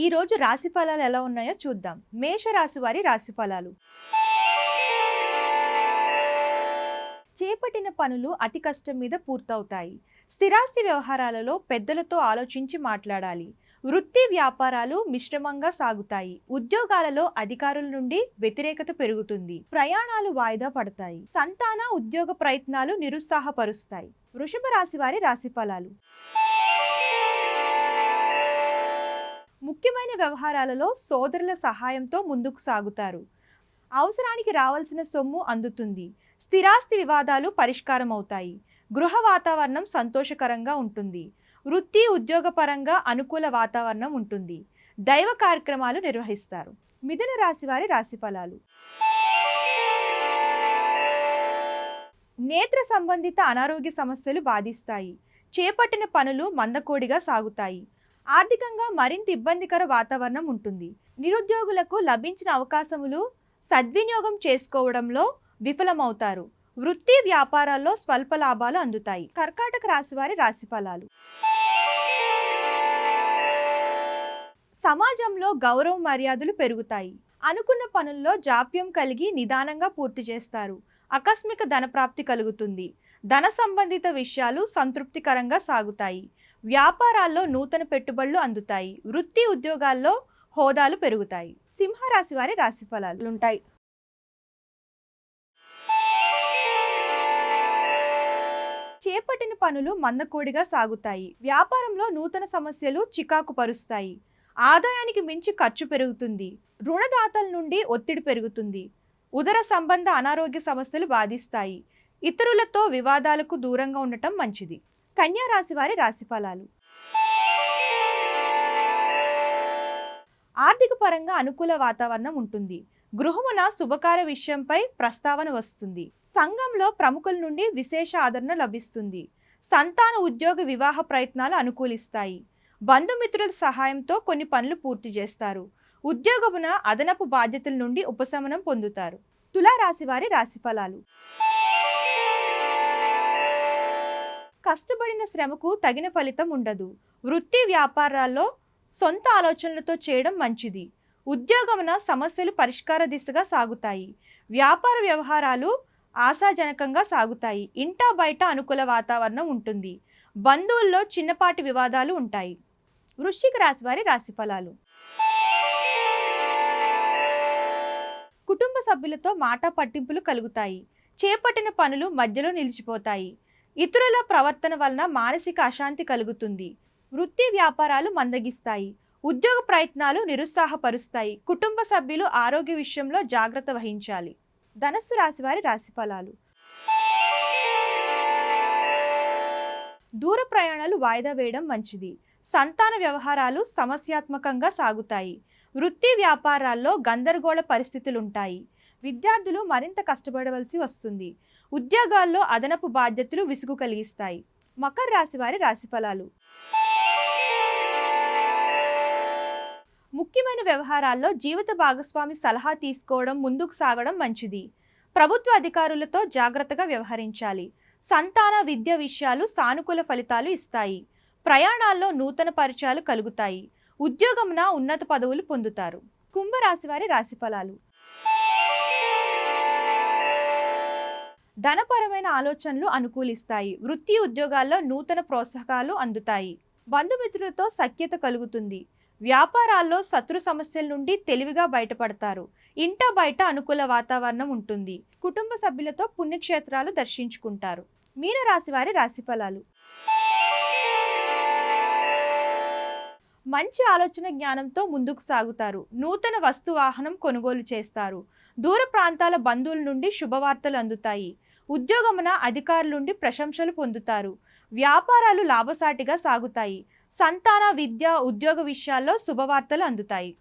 ఈ రోజు రాశి ఫలాలు ఎలా ఉన్నాయో చూద్దాం. మేషరాశి వారి రాశి ఫలాలు చేపట్టిన పనులు అతి కష్టం మీద పూర్తవుతాయి. స్థిరాస్తి వ్యవహారాలలో పెద్దలతో ఆలోచించి మాట్లాడాలి. వృత్తి వ్యాపారాలు మిశ్రమంగా సాగుతాయి. ఉద్యోగాలలో అధికారుల నుండి వ్యతిరేకత పెరుగుతుంది. ప్రయాణాలు వాయిదా పడతాయి. సంతాన ఉద్యోగ ప్రయత్నాలు నిరుత్సాహపరుస్తాయి. వృషభ రాశి వారి రాశి ఫలాలు ముఖ్యమైన వ్యవహారాలలో సోదరుల సహాయంతో ముందుకు సాగుతారు. అవసరానికి రావాల్సిన సొమ్ము అందుతుంది. స్థిరాస్తి వివాదాలు పరిష్కారం అవుతాయి గృహ వాతావరణం సంతోషకరంగా ఉంటుంది. వృత్తి ఉద్యోగపరంగా అనుకూల వాతావరణం ఉంటుంది. దైవ కార్యక్రమాలు నిర్వహిస్తారు. మిథున రాశి వారి రాశి ఫలాలు. నేత్ర సంబంధిత అనారోగ్య సమస్యలు బాధిస్తాయి. చేపట్టిన పనులు మందకోడిగా సాగుతాయి. ఆర్థికంగా మరింత ఇబ్బందికర వాతావరణం ఉంటుంది. నిరుద్యోగులకు లభించిన అవకాశములు సద్వినియోగం చేసుకోవడంలో విఫలమవుతారు. వృత్తి వ్యాపారాల్లో స్వల్ప లాభాలు అందుతాయి. కర్కాటక రాశివారి రాశి ఫలాలు. సమాజంలో గౌరవ మర్యాదలు పెరుగుతాయి. అనుకున్న పనుల్లో జాప్యం కలిగి నిదానంగా పూర్తి చేస్తారు. ఆకస్మిక ధనప్రాప్తి కలుగుతుంది. ధన సంబంధిత విషయాలు సంతృప్తికరంగా సాగుతాయి. వ్యాపారాల్లో నూతన పెట్టుబడులు అందుతాయి. వృత్తి ఉద్యోగాల్లో హోదాలు పెరుగుతాయి. సింహరాశి వారి రాశి ఫలాలు ఉంటాయి. చేపట్టిన పనులు మందకోడిగా సాగుతాయి. వ్యాపారంలో నూతన సమస్యలు చికాకు పరుస్తాయి. ఆదాయానికి మించి ఖర్చు పెరుగుతుంది. రుణదాతల నుండి ఒత్తిడి పెరుగుతుంది. ఉదర సంబంధ అనారోగ్య సమస్యలు బాధిస్తాయి. ఇతరులతో వివాదాలకు దూరంగా ఉండటం మంచిది. కన్యా రాశి వారి రాశి ఫలాలు ఆర్థిక పరంగా అనుకూల వాతావరణం ఉంటుంది. గృహమున శుభకార్య విషయంపై ప్రస్తావన వస్తుంది. సంఘంలో ప్రముఖుల నుండి విశేష ఆదరణ లభిస్తుంది. సంతాన ఉద్యోగ వివాహ ప్రయత్నాలు అనుకూలిస్తాయి. బంధుమిత్రుల సహాయంతో కొన్ని పనులు పూర్తి చేస్తారు. ఉద్యోగమున అదనపు బాధ్యతల నుండి ఉపశమనం పొందుతారు. తులారాశి వారి రాశి కష్టపడిన శ్రమకు తగిన ఫలితం ఉండదు. వృత్తి వ్యాపారాల్లో సొంత ఆలోచనలతో చేయడం మంచిది. ఉద్యోగమున సమస్యలు పరిష్కార దిశగా సాగుతాయి. వ్యాపార వ్యవహారాలు ఆశాజనకంగా సాగుతాయి. ఇంటా బయట అనుకూల వాతావరణం ఉంటుంది. బంధువుల్లో చిన్నపాటి వివాదాలు ఉంటాయి. వృశ్చిక రాశి వారి రాశి ఫలాలు. కుటుంబ సభ్యులతో మాట పట్టింపులు కలుగుతాయి. చేపట్టిన పనులు మధ్యలో నిలిచిపోతాయి. ఇతరుల ప్రవర్తన వలన మానసిక అశాంతి కలుగుతుంది. వృత్తి వ్యాపారాలు మందగిస్తాయి. ఉద్యోగ ప్రయత్నాలు నిరుత్సాహపరుస్తాయి. కుటుంబ సభ్యులు ఆరోగ్య విషయంలో జాగ్రత్త వహించాలి. ధనస్సు రాశి వారి రాశి ఫలాలు. దూర ప్రయాణాలు వాయిదా వేయడం మంచిది. సంతాన వ్యవహారాలు సమస్యాత్మకంగా సాగుతాయి. వృత్తి వ్యాపారాల్లో గందరగోళ పరిస్థితులుంటాయి. విద్యార్థులు మరింత కష్టపడవలసి వస్తుంది. ఉద్యోగాల్లో అదనపు బాధ్యతలు విసుగు కలిగిస్తాయి. మకర రాశి వారి రాశి ఫలాలు ముఖ్యమైన వ్యవహారాల్లో జీవిత భాగస్వామి సలహా తీసుకోవడం ముందుకు సాగడం మంచిది. ప్రభుత్వ అధికారులతో జాగ్రత్తగా వ్యవహరించాలి. సంతాన విద్య విషయాలు సానుకూల ఫలితాలు ఇస్తాయి. ప్రయాణాల్లో నూతన పరిచయాలు కలుగుతాయి. ఉద్యోగమున ఉన్నత పదవులు పొందుతారు. కుంభరాశి వారి రాశి ధనపరమైన ఆలోచనలు అనుకూలిస్తాయి. వృత్తి ఉద్యోగాల్లో నూతన ప్రోత్సాహాలు అందుతాయి. బంధుమిత్రులతో సఖ్యత కలుగుతుంది. వ్యాపారాల్లో శత్రు సమస్యల నుండి తెలివిగా బయటపడతారు. ఇంట బయట అనుకూల వాతావరణం ఉంటుంది. కుటుంబ సభ్యులతో పుణ్యక్షేత్రాలు దర్శించుకుంటారు. మీనరాశి వారి రాశి ఫలాలు మంచి ఆలోచన జ్ఞానంతో ముందుకు సాగుతారు. నూతన వస్తు వాహనం కొనుగోలు చేస్తారు. దూర ప్రాంతాల బంధువుల నుండి శుభవార్తలు అందుతాయి. ఉద్యోగమున అధికారులుండి ప్రశంసలు పొందుతారు. వ్యాపారాలు లాభసాటిగా సాగుతాయి. సంతాన విద్య ఉద్యోగ విషయాల్లో శుభవార్తలు అందుతాయి.